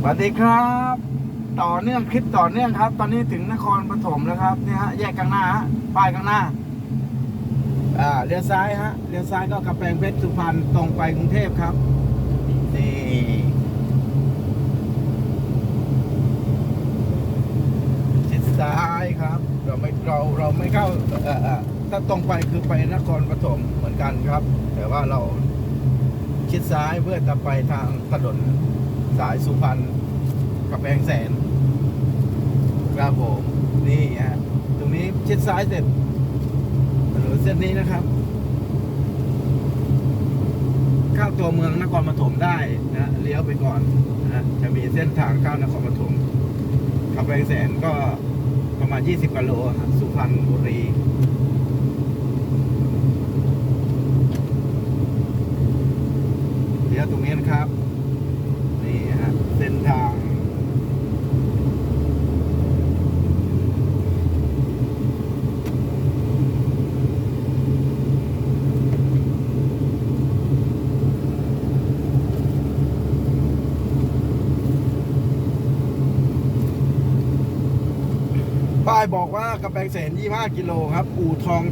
สวัสดีครับ ต่อเนื่องคลิปต่อเนื่องครับ ตอนนี้ถึงนครปฐมแล้วครับเนี่ยฮะแยกข้างหน้าฮะป้ายข้างหน้าอ่าเลี้ยวซ้ายฮะเลี้ยวซ้ายก็กระแพงเพชรสุพรรณตรงไปกรุงเทพครับนี่ชิดซ้ายครับ เราไม่เราเราไม่เข้าอ่อเอ่อถ้าตรงไปคือไปนครปฐมเหมือนกันครับ แต่ว่าเราชิดซ้ายเพื่อจะไปทางถนน สายสุพรรณกระแพงแสน ครับผมนี่ฮะตรงนี้ชิดซ้ายเสร็จถนนเส้นนี้นะครับ เข้าตัวเมืองนครปฐมได้นะเลี้ยวไปก่อนนะจะมีเส้นทางเข้านครปฐมขับไปแสนก็ประมาณ 20กิโลสุพรรณบุรีเลี้ยวตรงนี้นะครับ ทางป้ายบอกว่ากำแพงแสน25 กิโลครับ อู่ทอง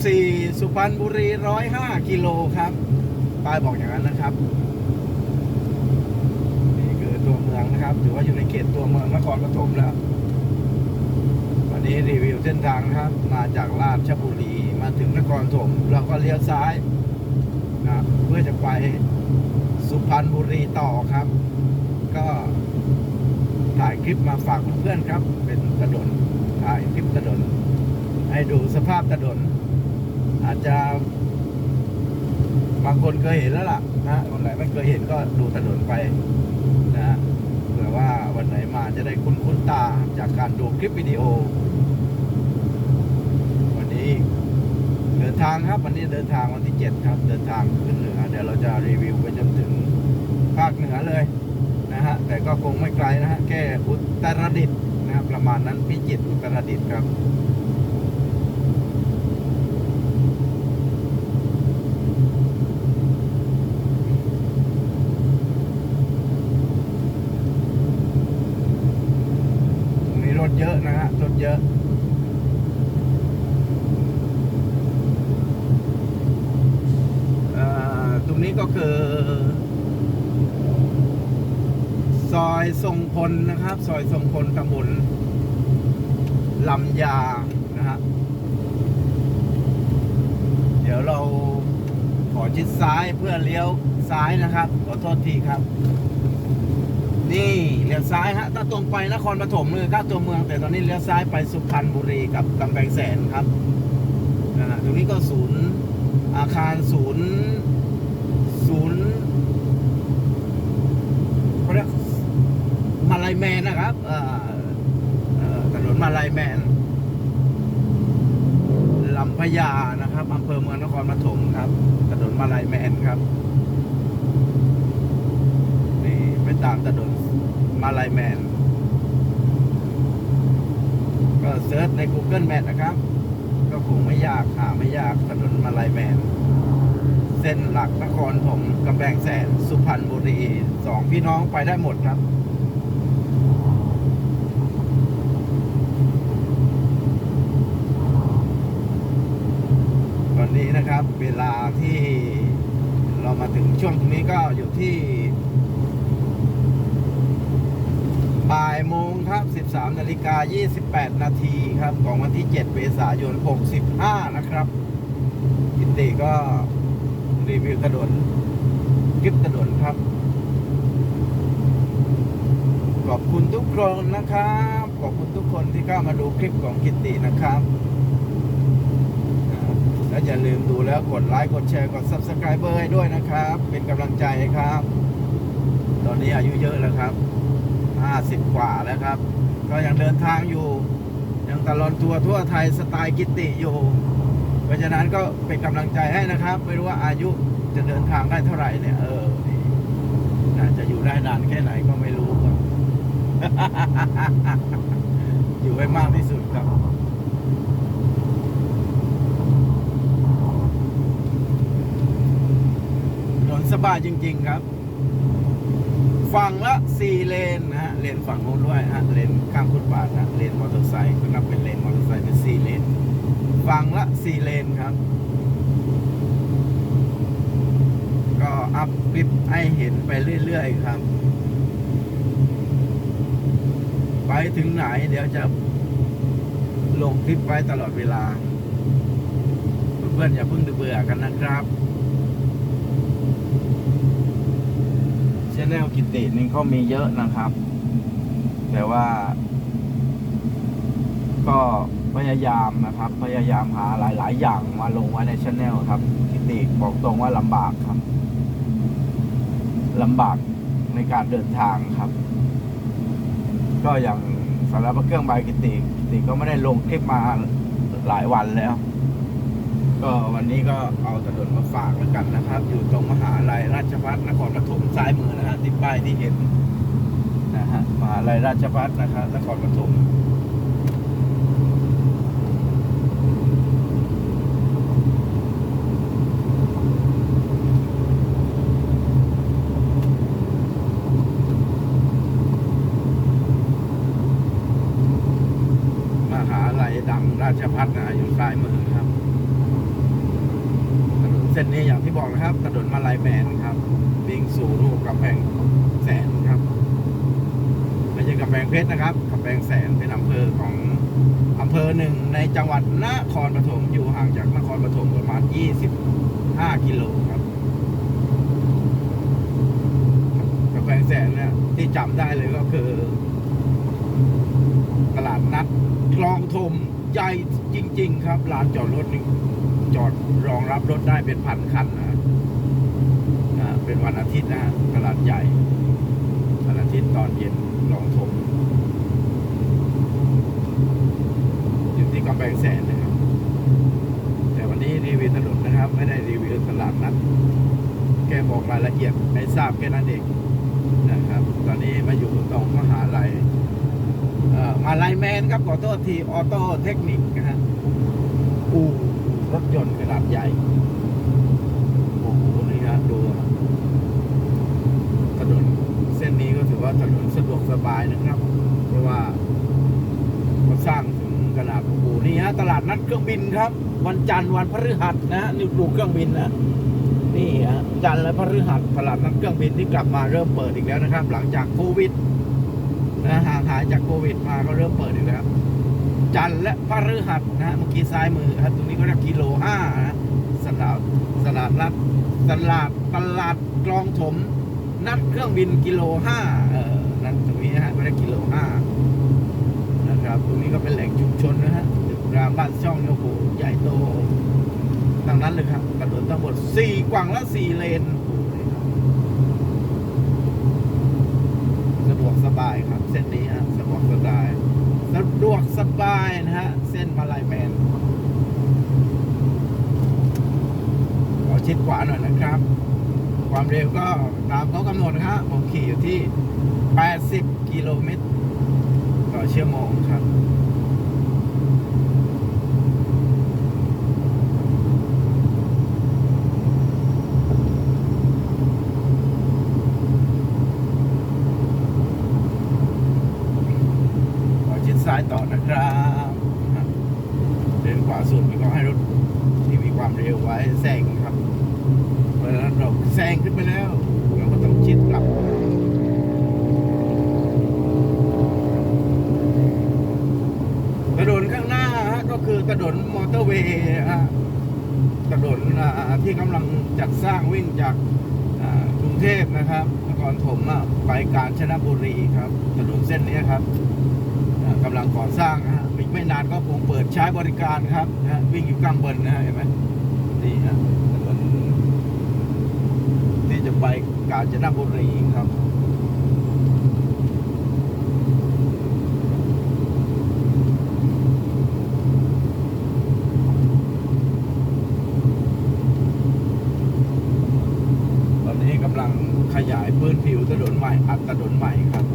74 สุพรรณบุรี 105 กิโลครับ ป้ายบอกอย่างนั้นนะครับ ตัวเมืองนะครับถือว่าอยู่ในเขตตัวเมืองนครปฐมแล้ว วันนี้รีวิวเส้นทางนะครับ มาจากราชบุรีมาถึงนครปฐมเราก็เลี้ยวซ้ายนะเพื่อจะไปสุพรรณบุรีต่อครับ ก็ถ่ายคลิปมาฝากเพื่อนๆครับ เป็นถนนถ่ายคลิปถนนให้ดูสภาพถนนอาจจะ บางคนเคยเห็นแล้วล่ะนะคนไหนไม่เคยเห็นก็ดูถนนไปนะเผื่อว่าวันไหนมาจะได้คุ้นคุ้นตาจากการดูคลิปวิดีโอ วันนี้เดินทางครับวันนี้เดินทางวันที่เจ็ดครับ เดินทางขึ้นเหนือเดี๋ยวเราจะรีวิวไปจนถึงภาคเหนือเลยนะฮะแต่ก็คงไม่ไกลนะฮะแค่อุตรดิตถ์นะครับประมาณนั้นพิจิตรอุตรดิตถ์ครับ ถเยอะนะฮะรถเยอะอตรงนี้ก็คือ ซอยทรงพลนะครับ ซอยทรงพลตำบลลำยานะฮะเดี๋ยวเราขอชิดซ้ายเพื่อเลี้ยวซ้ายนะครับ ขอโทษทีครับ นี่เลี้ยวซ้ายฮะถ้าตรงไปนครปฐมเลยเข้าตัวเมือง แต่ตอนนี้เลี้ยวซ้ายไปสุพรรณบุรีกับกำแพงแสนครับนะตรงนี้ก็ศูนย์อาคารศูนย์ศูนย์เขาเรียกมาลายแมนนะครับถนนมาลายแมนลำพญานะครับอำเภอเมืองนครปฐมครับถนนมาลายแมนครับ นี่ ไปตามถนนมาลายแมน ก็เซิร์ชใน Google Map นะครับ ก็คงไม่ยากหาไม่ยากถนนมาลายแมน เส้นหลักนครผมกำแพงแสน สุพรรณบุรีสองพี่น้องไปได้หมดครับตอนนี้นะครับ เวลาที่เรามาถึงช่วงตรงนี้ก็อยู่ที่ บ่ายโมงครับ 13นาฬิกา28 นาทีครับ ของวันที่ 7 เมษายน 65 นะครับกินติก็รีวิวถนนคลิปถนนครับ ขอบคุณทุกคนนะครับ ขอบคุณทุกคนที่เข้ามาดูคลิปของกิตตินะครับ และอย่าลืมดูแล้วกดไลค์กดแชร์กด subscribe ให้ด้วยนะครับ เป็นกำลังใจครับ ตอนนี้อายุเยอะแล้วครับ 50 กว่าแล้วครับ ก็ยังเดินทางอยู่ ยังตลอดทัวร์ทั่วไทยสไตล์กิตติอยู่ เพราะฉะนั้นก็เป็นกำลังใจให้นะครับ ไม่รู้ว่าอายุจะเดินทางได้เท่าไหร่เนี่ย เออนี่น่าจะอยู่ได้นานแค่ไหนก็ไม่รู้ครับ อยู่ให้มากที่สุดครับถนนสบายจริง ๆ ครับ ฝั่งละสี่เลนนะฮะเลนฝั่งโน้นด้วยฮะเลนข้ามฟุตบาทนะเลนมอเตอร์ไซค์ก็นับเป็นเลนมอเตอร์ไซค์เป็นสี่เลนฝั่งละสี่เลนครับ ก็อัพคลิปให้เห็นไปเรื่อยๆครับ ไปถึงไหนเดี๋ยวจะลงคลิปไว้ตลอดเวลา เพื่อนๆอย่าเพิ่งเบื่อกันนะครับ ชแนลกิตินี่ก็มีเยอะนะครับ แต่ว่า ก็พยายามนะครับ พยายามหาหลาย ๆ อย่างมาลงไว้ในช anel ครับ กิติบอกตรงว่าลำบากครับลำบากในการเดินทางครับ ก็อย่างสำหรับเครื่องใบกิติกิติก็ไม่ได้ลงคลิปมาหลายวันแล้ว ก็วันนี้ก็เอาถนนมาฝากแล้วกันนะครับ อยู่ตรงมหาลัยราชภัฏนครปฐมซ้ายมือนะฮะที่ป้ายที่เห็นนะฮะมหาลัยราชภัฏนะครับนครปฐมมหาลัยดังราชภัฏนะอยู่ซ้ายมือครับ ถนนเส้นนี้อย่างที่บอกนะครับถนนมาลายแมนครับวิ่งสู่รูป กำแพงแสนครับไม่ใช่กำแพงเพชรนะครับกำแพงแสนเป็นอำเภอของอำเภอหนึ่งในจังหวัดนครปฐมอยู่ห่างจากนครปฐมประมาณ 25 กิโลครับกำแพงแสนเนี่ยที่จำได้เลยก็คือตลาดนัดคลองถมใหญ่จริง ๆ ครับลานจอดรถนี่จอดรองรับรถได้เป็นพันคันนะ เป็นวันอาทิตย์นะตลาดใหญ่วันอาทิตย์ตอนเย็นลองถมอยู่ที่กำแพงแสนนะครับ แต่วันนี้รีวิวถนนนะครับ ไม่ได้รีวิวตลาดนัดแกบอกรายละเอียดให้ทราบแค่นั้นเองนะครับ ตอนนี้มาอยู่ตรงมหาลัยเอ่อมาลัยแมนครับขอโทษทีออโต้เทคนิคนะฮะอู่รถยนต์ขนาดใหญ่ โอ้โห นี่นะดูถนนเส้นนี้ก็ถือ ว่าถนนสะดวกสบายนะครับ เพราะว่าเขาสร้างถึงขนาดโอ้โหนี่ฮะตลาดนัดเครื่องบินครับ วันจันทร์วันพฤหัสนะฮะนี่ดูเครื่องบินนะนี่ฮะจันทร์และพฤหัสตลาดนัดเครื่องบินที่กลับมาเริ่มเปิดอีกแล้วนะครับ หลังจากโควิดนะห่างหายจากโควิดมาก็เริ่มเปิดอีกแล้วจันทร์และพฤหัสนะฮะเมื่อกี้ซ้ายมือครับตรงนี้ก็เรียกกิโลห้านะสลาดสลาดนัดตลาดตลาดกลองถม นัดเครื่องบินกิโลห้าเออนั่นตรงนี้นะฮะก็เรียกกิโลห้านะครับตรงนี้ก็เป็นแหล่งชุมชนนะฮะตึกรามบ้านช่องเนี่ยโอ้โหใหญ่โตดังนั้นเลยครับถนนทั้งหมดสี่กว่างละสี่เลนสะดวกสบายครับ เส้นนี้ฮะสะดวกสบายสะดวกสบายนะฮะเส้นมาลายแมนขอชิดขวาหน่อยนะครับ ความเร็วก็ตามเขากำหนดครับผมขี่อยู่ที่ 80 กิโลเมตรต่อชั่วโมงครับ ขอชิดซ้ายต่อนะครับเดินขวาสุดก็ให้รถที่มีความเร็วไว้แซงครับ เพราะฉะนั้นเราแซงขึ้นไปแล้วเราก็ต้องชิดกลับ ถนนข้างหน้าฮะก็คือถนนมอเตอร์เวย์ฮะ ถนนที่กำลังจัดสร้างวิ่งจากกรุงเทพนะครับนครถมไปกาญจนบุรีครับถนนเส้นนี้ครับอ่ากำลังก่อสร้างนะฮะอีกไม่นานก็คงเปิดใช้บริการครับนะวิ่งอยู่กลางบนนะเห็นไหมนี่ฮะถนนที่จะไปกาญจนบุรีครับ ตอนนี้กำลังขยายพื้นผิวถนนใหม่อัดถนนใหม่ครับ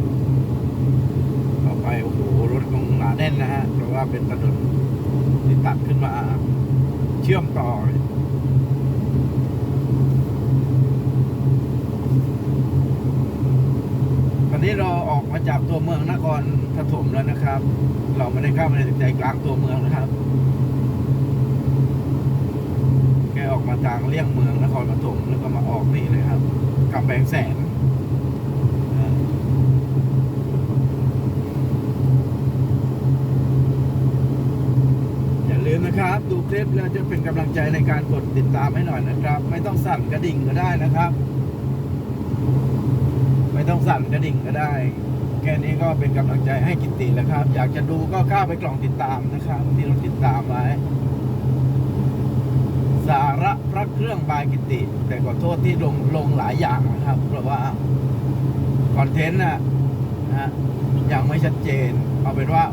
ต่อไปโอ้โหรถคงหนาแน่นนะฮะเพราะว่าเป็นถนนที่ตัดขึ้นมา เชื่อมต่อนี้เราออกมาจากตัวเมืองนครปฐมแล้วนะครับ เราไม่ได้เข้ามาในใจกลางตัวเมืองนะครับ แกออกมาทางเลี่ยงเมืองนครปฐมแล้วก็มาออกนี่เลยครับ กำแพงแสนอย่าลืมนะครับ ดูคลิปแล้วจะเป็นกำลังใจในการกดติดตามให้หน่อยนะครับ ไม่ต้องสั่นกระดิ่งก็ได้นะครับ ไม่ต้องสั่นกระดิ่งก็ได้ แค่นี้ก็เป็นกำลังใจให้กิตติแล้วครับ อยากจะดูก็เข้าไปกล่องติดตามนะครับ ที่เราติดตามไว้ สาระพระเครื่องบายกิติ แต่ขอโทษที่ลงลงหลายอย่างนะครับ เพราะว่าคอนเทนต์นะฮะยังไม่ชัดเจน เอาเป็นว่า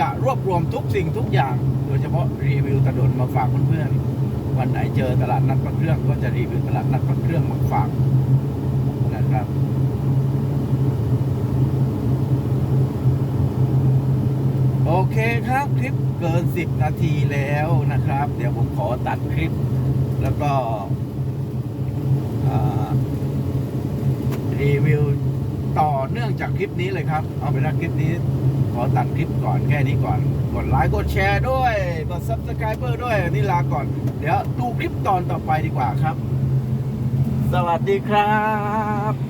จะรวบรวมทุกสิ่งทุกอย่าง โดยเฉพาะรีวิวตะดนมาฝากเพื่อนๆวันไหนเจอตลาดนัดพระเครื่องก็จะรีวิวตลาดนัดพระเครื่องมาฝากนะครับ โอเคครับคลิปเกิน 10 นาทีแล้วนะครับ เดี๋ยวผมขอตัดคลิป แล้วก็รีวิวต่อเนื่องจากคลิปนี้เลยครับ เอาเป็นว่าคลิปนี้ ขอตัดคลิปก่อนแค่นี้ก่อน กดไลค์กดแชร์ด้วยกด subscriber ด้วยนี่ลาก่อน เดี๋ยวดูคลิปตอนต่อไปดีกว่าครับ สวัสดีครับ